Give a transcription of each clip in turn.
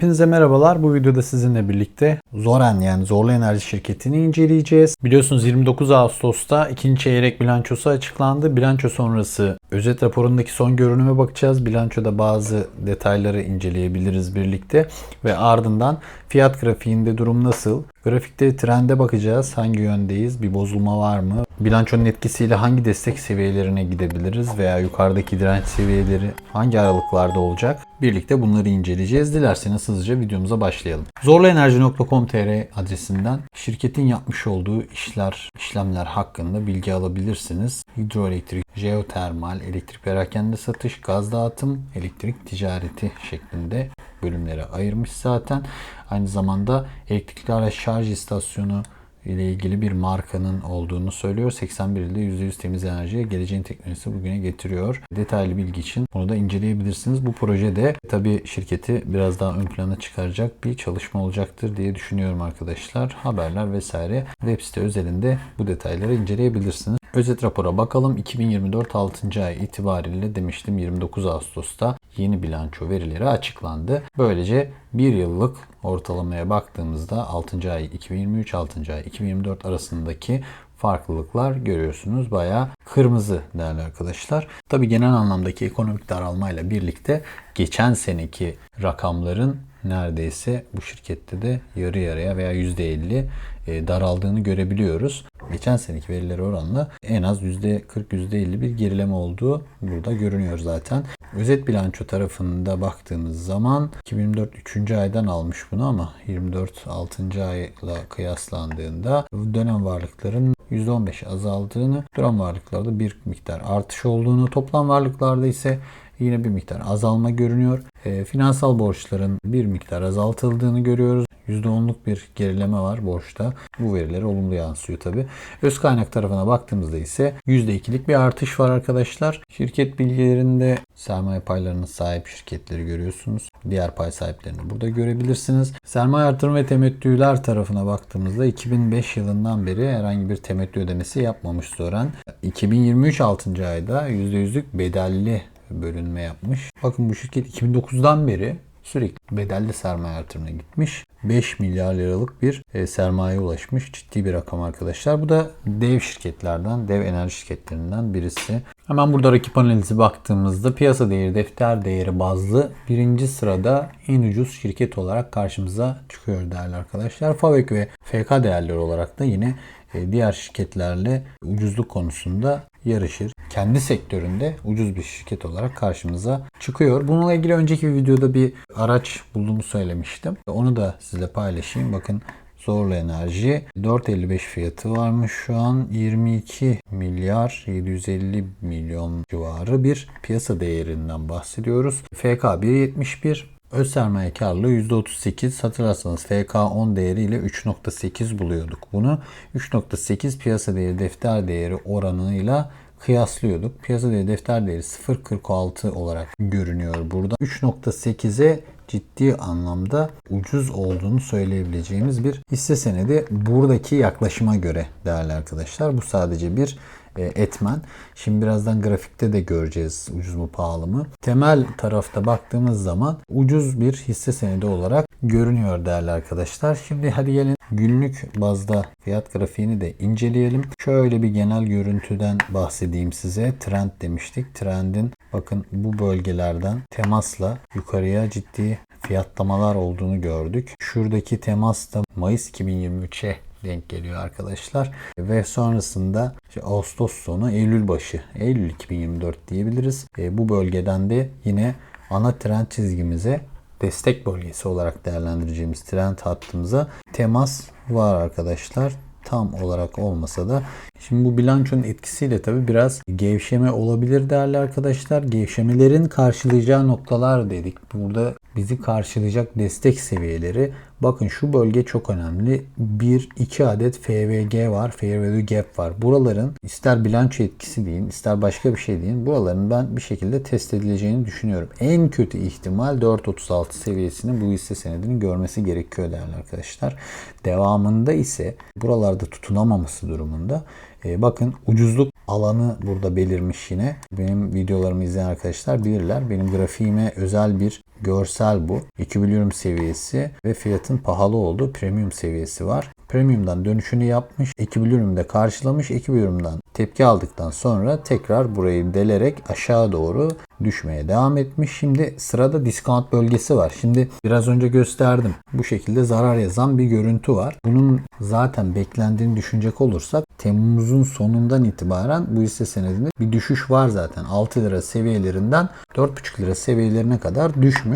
Hepinize merhabalar. Bu videoda sizinle birlikte Zoren yani Zorlu Enerji şirketini inceleyeceğiz. Biliyorsunuz 29 Ağustos'ta ikinci çeyrek bilançosu açıklandı. Bilanço sonrası özet raporundaki son görünüme bakacağız. Bilançoda bazı detayları inceleyebiliriz birlikte ve ardından fiyat grafiğinde durum nasıl? Grafikte trende bakacağız. Hangi yöndeyiz? Bir bozulma var mı? Bilançonun etkisiyle hangi destek seviyelerine gidebiliriz veya yukarıdaki direnç seviyeleri hangi aralıklarda olacak? Birlikte bunları inceleyeceğiz. Dilerseniz hızlıca videomuza başlayalım. Zorluenerji.com.tr adresinden şirketin yapmış olduğu işler, işlemler hakkında bilgi alabilirsiniz. Hidroelektrik, jeotermal, elektrik perakende satış, gaz dağıtım, elektrik ticareti şeklinde bölümlere ayırmış zaten. Aynı zamanda elektrikli araç şarj istasyonu ile ilgili bir markanın olduğunu söylüyor. 81 ilde %100 temiz enerjiye geleceğin teknolojisi bugüne getiriyor. Detaylı bilgi için bunu da inceleyebilirsiniz. Bu projede tabii şirketi biraz daha ön plana çıkaracak bir çalışma olacaktır diye düşünüyorum arkadaşlar. Haberler vesaire web site özelinde bu detayları inceleyebilirsiniz. Özet rapora bakalım. 2024 6. ay itibariyle demiştim 29 Ağustos'ta yeni bilanço verileri açıklandı. Böylece bir yıllık ortalamaya baktığımızda 6. ay 2023 6. ay 2024 arasındaki farklılıklar görüyorsunuz. Bayağı kırmızı değerli arkadaşlar. Tabi genel anlamdaki ekonomik daralmayla birlikte geçen seneki rakamların neredeyse bu şirkette de yarı yarıya veya %50 daraldığını görebiliyoruz. Geçen seneki verilere oranla en az %40 %50 bir gerileme olduğu burada görünüyor zaten. Özet bilanço tarafında baktığımız zaman 2024 3. aydan almış bunu ama 24 6. ayla kıyaslandığında dönem varlıkların %15 azaldığını, duran varlıklarda bir miktar artış olduğunu, toplam varlıklarda ise yine bir miktar azalma görünüyor. E, finansal borçların bir miktar azaltıldığını görüyoruz. %10'luk bir gerileme var borçta. Bu verileri olumlu yansıyor tabi. Öz kaynak tarafına baktığımızda ise %2'lik bir artış var arkadaşlar. Şirket bilgilerinde sermaye paylarına sahip şirketleri görüyorsunuz. Diğer pay sahiplerini burada görebilirsiniz. Sermaye artırım ve temettüler tarafına baktığımızda 2005 yılından beri herhangi bir temettü ödemesi yapmamış Zoran. 2023 6. ayda %100'lük bedelli bölünme yapmış. Bakın bu şirket 2009'dan beri sürekli bedelli sermaye artırımına gitmiş. 5 milyar liralık bir e, sermaye ulaşmış. Ciddi bir rakam arkadaşlar. Bu da dev şirketlerden, dev enerji şirketlerinden birisi. Hemen burada rakip analizi baktığımızda piyasa değeri, defter değeri bazlı birinci sırada en ucuz şirket olarak karşımıza çıkıyor değerli arkadaşlar. FAVÖK ve FK değerleri olarak da yine e, diğer şirketlerle ucuzluk konusunda yarışır. Kendi sektöründe ucuz bir şirket olarak karşımıza çıkıyor. Bununla ilgili önceki videoda bir araç bulduğumu söylemiştim. Onu da sizle paylaşayım. Bakın Zorlu Enerji 4.55 fiyatı varmış şu an 22 milyar 750 milyon civarı bir piyasa değerinden bahsediyoruz. FK 1.71 Öz sermaye karlılığı %38. Hatırlarsanız FK10 değeriyle 3.8 buluyorduk bunu. 3.8 piyasa değeri defter değeri oranıyla kıyaslıyorduk. Piyasa değeri defter değeri 0.46 olarak görünüyor burada. 3.8'e ciddi anlamda ucuz olduğunu söyleyebileceğimiz bir hisse senedi. Buradaki yaklaşıma göre değerli arkadaşlar. Bu sadece bir e, etmen. Şimdi birazdan grafikte de göreceğiz ucuz mu pahalı mı. Temel tarafta baktığımız zaman ucuz bir hisse senedi olarak görünüyor değerli arkadaşlar. Şimdi hadi gelin günlük bazda fiyat grafiğini de inceleyelim. Şöyle bir genel görüntüden bahsedeyim size. Trend demiştik. Trendin bakın bu bölgelerden temasla yukarıya ciddi fiyatlamalar olduğunu gördük. Şuradaki temas da Mayıs 2023'e denk geliyor arkadaşlar. Ve sonrasında işte Ağustos sonu Eylül başı Eylül 2024 diyebiliriz. E, bu bölgeden de yine ana trend çizgimize destek bölgesi olarak değerlendireceğimiz trend hattımıza temas var arkadaşlar tam olarak olmasa da şimdi bu bilançonun etkisiyle tabi biraz gevşeme olabilir değerli arkadaşlar. Gevşemelerin karşılayacağı noktalar dedik. Burada bizi karşılayacak destek seviyeleri bakın şu bölge çok önemli. 1-2 adet FVG var. Fair Value Gap var. Buraların ister bilanço etkisi deyin ister başka bir şey deyin. Buraların ben bir şekilde test edileceğini düşünüyorum. En kötü ihtimal 4.36 seviyesini bu hisse senedinin görmesi gerekiyor değerli arkadaşlar. Devamında ise buralarda tutunamaması durumunda e, bakın ucuzluk alanı burada belirmiş yine. Benim videolarımı izleyen arkadaşlar bilirler. Benim grafiğime özel bir görsel bu. Equilibrium seviyesi ve fiyatın pahalı olduğu premium seviyesi var. Premium'dan dönüşünü yapmış, Equilibrium'da karşılamış, Equilibrium'dan tepki aldıktan sonra tekrar burayı delerek aşağı doğru düşmeye devam etmiş. Şimdi sırada discount bölgesi var. Şimdi biraz önce gösterdim. Bu şekilde zarar yazan bir görüntü var. Bunun zaten beklendiğini düşünecek olursak Temmuz'un sonundan itibaren bu hisse senedinde bir düşüş var zaten. 6 lira seviyelerinden 4,5 lira seviyelerine kadar düşmüş.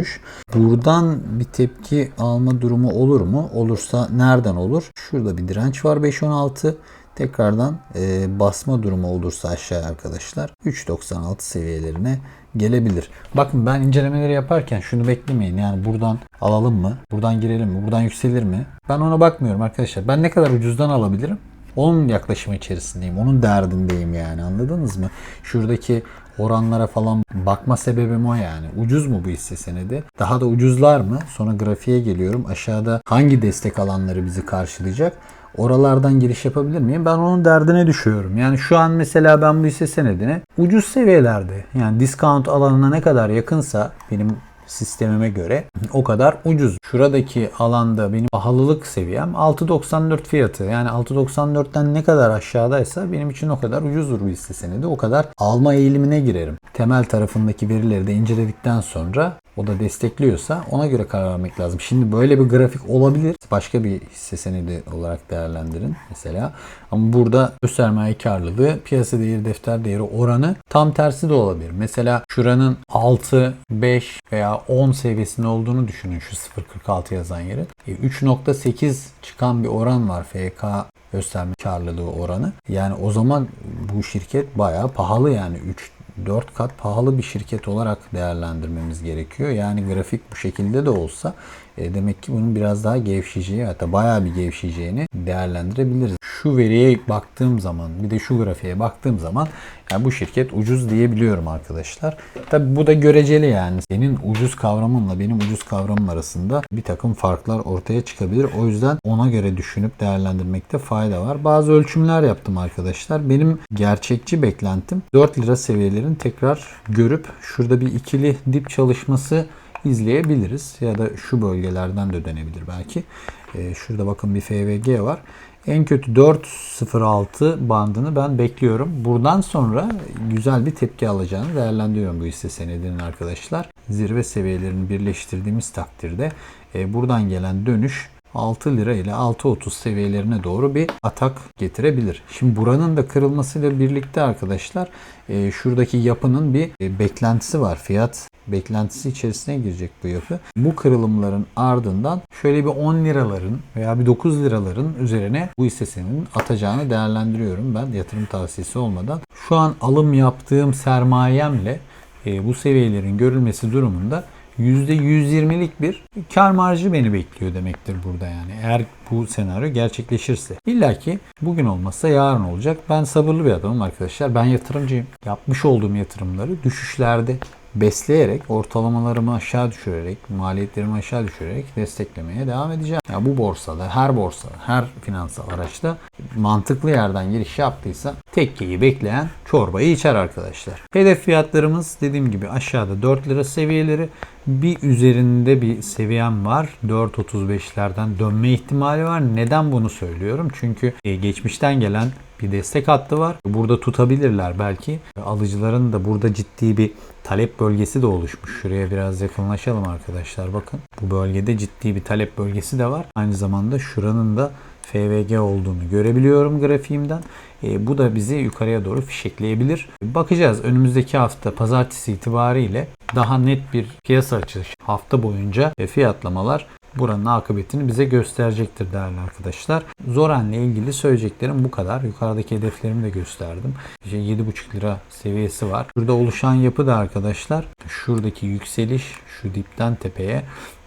Buradan bir tepki alma durumu olur mu? Olursa nereden olur? Şurada bir direnç var 5.16 tekrardan e, basma durumu olursa aşağı arkadaşlar 3.96 seviyelerine gelebilir. Bakın ben incelemeleri yaparken şunu beklemeyin. Yani buradan alalım mı? Buradan girelim mi? Buradan yükselir mi? Ben ona bakmıyorum arkadaşlar. Ben ne kadar ucuzdan alabilirim? Onun yaklaşımı içerisindeyim. Onun derdindeyim yani anladınız mı? Şuradaki oranlara falan bakma sebebim o yani. Ucuz mu bu hisse senedi? Daha da ucuzlar mı? Sonra grafiğe geliyorum. Aşağıda hangi destek alanları bizi karşılayacak? Oralardan giriş yapabilir miyim? Ben onun derdine düşüyorum. Yani şu an mesela ben bu hisse senedine ucuz seviyelerde yani discount alanına ne kadar yakınsa benim sistemime göre o kadar ucuz. Şuradaki alanda benim pahalılık seviyem 6.94 fiyatı. Yani 6.94'ten ne kadar aşağıdaysa benim için o kadar ucuzdur bu hisse senedi. O kadar alma eğilimine girerim. Temel tarafındaki verileri de inceledikten sonra o da destekliyorsa ona göre karar vermek lazım. Şimdi böyle bir grafik olabilir. Başka bir hisse senedi olarak değerlendirin mesela. Ama burada öz sermaye karlılığı, piyasa değeri, defter değeri oranı tam tersi de olabilir. Mesela şuranın 6, 5 veya 10 seviyesinde olduğunu düşünün şu 0.46 yazan yerin. 3.8 çıkan bir oran var FK gösterme karlılığı oranı. Yani o zaman bu şirket bayağı pahalı yani 3 4 kat pahalı bir şirket olarak değerlendirmemiz gerekiyor. Yani grafik bu şekilde de olsa e, demek ki bunun biraz daha gevşeyeceği hatta bayağı bir gevşeyeceğini değerlendirebiliriz. Şu veriye baktığım zaman bir de şu grafiğe baktığım zaman yani bu şirket ucuz diyebiliyorum arkadaşlar. Tabi bu da göreceli yani. Senin ucuz kavramınla benim ucuz kavramım arasında bir takım farklar ortaya çıkabilir. O yüzden ona göre düşünüp değerlendirmekte fayda var. Bazı ölçümler yaptım arkadaşlar. Benim gerçekçi beklentim 4 lira seviyelerini tekrar görüp şurada bir ikili dip çalışması izleyebiliriz. Ya da şu bölgelerden de dönebilir belki. Ee, şurada bakın bir FVG var. En kötü 4.06 bandını ben bekliyorum. Buradan sonra güzel bir tepki alacağını değerlendiriyorum bu hisse senedinin arkadaşlar. Zirve seviyelerini birleştirdiğimiz takdirde e, buradan gelen dönüş 6 lira ile 6.30 seviyelerine doğru bir atak getirebilir. Şimdi buranın da kırılmasıyla birlikte arkadaşlar e, şuradaki yapının bir e, beklentisi var. Fiyat beklentisi içerisine girecek bu yapı. Bu kırılımların ardından şöyle bir 10 liraların veya bir 9 liraların üzerine bu hissesinin atacağını değerlendiriyorum ben yatırım tavsiyesi olmadan. Şu an alım yaptığım sermayemle e, bu seviyelerin görülmesi durumunda %120'lik bir kar marjı beni bekliyor demektir burada yani. Eğer bu senaryo gerçekleşirse. İlla ki bugün olmazsa yarın olacak. Ben sabırlı bir adamım arkadaşlar. Ben yatırımcıyım. Yapmış olduğum yatırımları düşüşlerde besleyerek, ortalamalarımı aşağı düşürerek, maliyetlerimi aşağı düşürerek desteklemeye devam edeceğim. Ya bu borsada, her borsada, her finansal araçta mantıklı yerden giriş yaptıysa tekkeyi bekleyen çorbayı içer arkadaşlar. Hedef fiyatlarımız dediğim gibi aşağıda 4 lira seviyeleri bir üzerinde bir seviyem var. 4.35'lerden dönme ihtimali var. Neden bunu söylüyorum? Çünkü e, geçmişten gelen bir destek hattı var. Burada tutabilirler belki. Alıcıların da burada ciddi bir talep bölgesi de oluşmuş. Şuraya biraz yakınlaşalım arkadaşlar bakın. Bu bölgede ciddi bir talep bölgesi de var. Aynı zamanda şuranın da FVG olduğunu görebiliyorum grafiğimden. E, bu da bizi yukarıya doğru fişekleyebilir. Bakacağız önümüzdeki hafta pazartesi itibariyle daha net bir piyasa açılışı hafta boyunca e, fiyatlamalar buranın akıbetini bize gösterecektir değerli arkadaşlar. Zoran'la ilgili söyleyeceklerim bu kadar. Yukarıdaki hedeflerimi de gösterdim. İşte 7,5 lira seviyesi var. Burada oluşan yapı da arkadaşlar şuradaki yükseliş şu dipten tepeye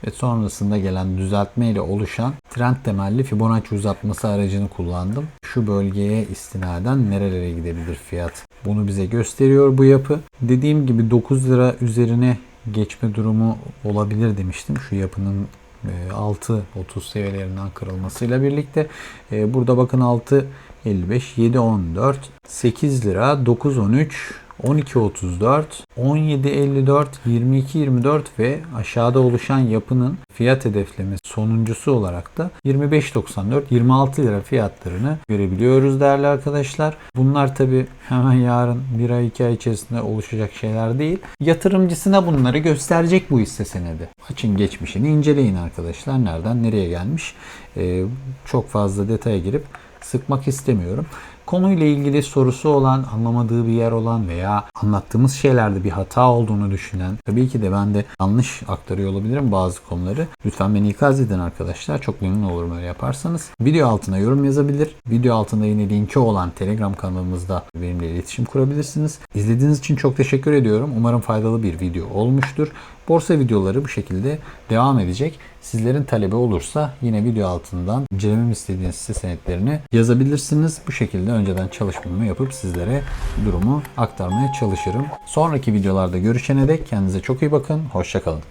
ve sonrasında gelen düzeltme ile oluşan trend temelli Fibonacci uzatması aracını kullandım. Şu bölgeye istinaden nerelere gidebilir fiyat? Bunu bize gösteriyor bu yapı. Dediğim gibi 9 lira üzerine geçme durumu olabilir demiştim. Şu yapının 6.30 seviyelerinden kırılmasıyla birlikte burada bakın 6 55 7 14 8 lira 9 13 12.34, 17.54, 22.24 ve aşağıda oluşan yapının fiyat hedeflemesi sonuncusu olarak da 25.94, 26 lira fiyatlarını görebiliyoruz değerli arkadaşlar. Bunlar tabi hemen yarın bir ay iki ay içerisinde oluşacak şeyler değil. Yatırımcısına bunları gösterecek bu hisse senedi. Açın geçmişini inceleyin arkadaşlar. Nereden nereye gelmiş. Ee, çok fazla detaya girip sıkmak istemiyorum. Konuyla ilgili sorusu olan, anlamadığı bir yer olan veya anlattığımız şeylerde bir hata olduğunu düşünen, tabii ki de ben de yanlış aktarıyor olabilirim bazı konuları. Lütfen beni ikaz edin arkadaşlar. Çok memnun olurum öyle yaparsanız. Video altına yorum yazabilir. Video altında yine linki olan Telegram kanalımızda benimle iletişim kurabilirsiniz. İzlediğiniz için çok teşekkür ediyorum. Umarım faydalı bir video olmuştur. Borsa videoları bu şekilde devam edecek. Sizlerin talebi olursa yine video altından incelememi istediğiniz hisse senetlerini yazabilirsiniz. Bu şekilde önceden çalışmamı yapıp sizlere durumu aktarmaya çalışırım. Sonraki videolarda görüşene dek kendinize çok iyi bakın. Hoşçakalın.